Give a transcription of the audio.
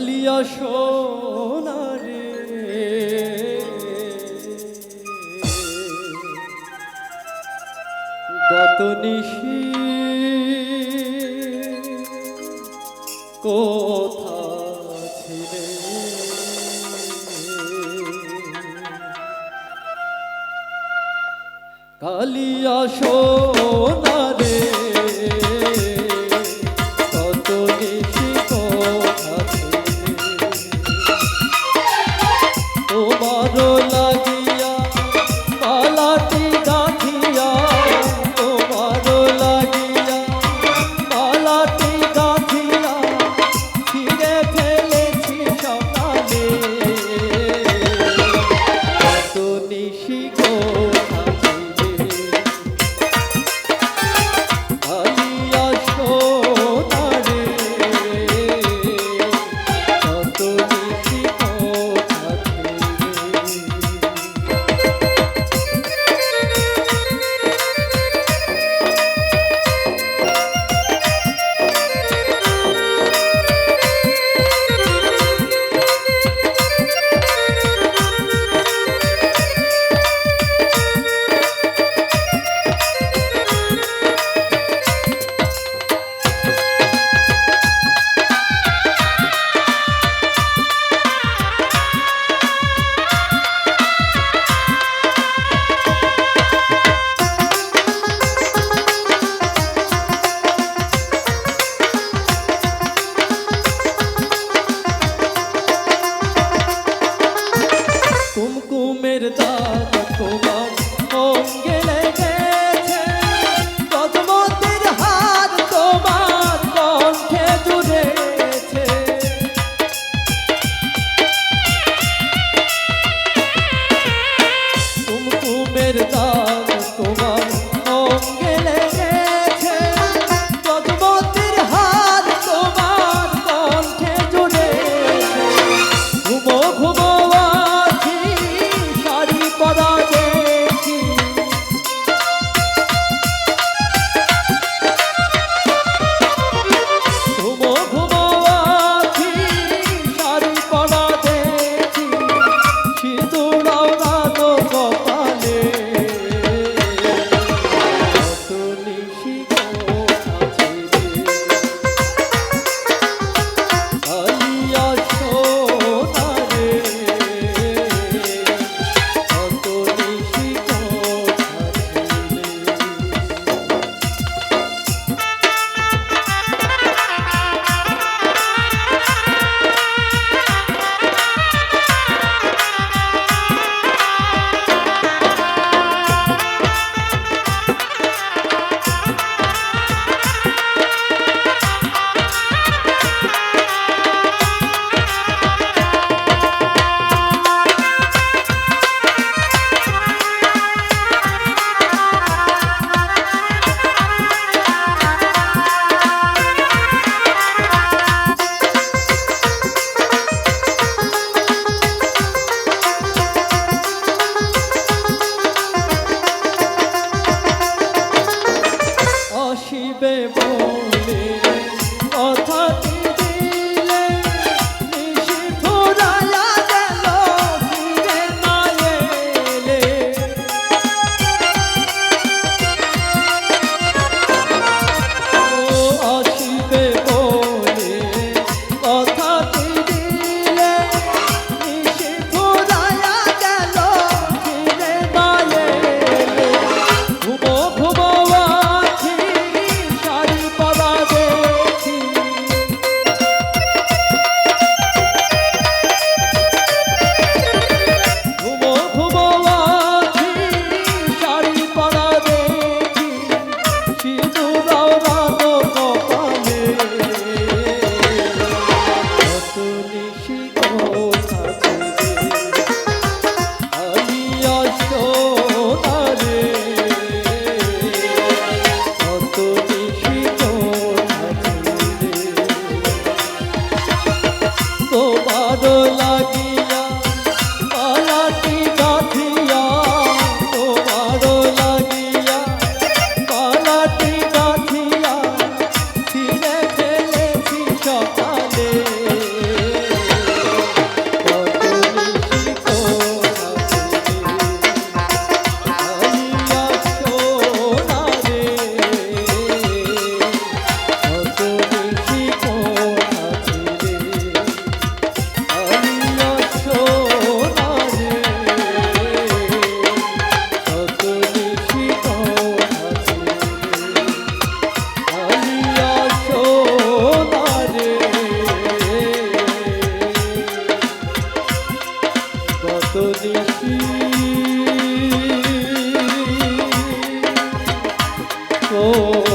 কালিয়া সোনারে গত নিশি কোথা ছিলে? কালিয়া সোনারে Oh, ঘুমের তাক তোমার অঙ্গে লেগে baby. amor.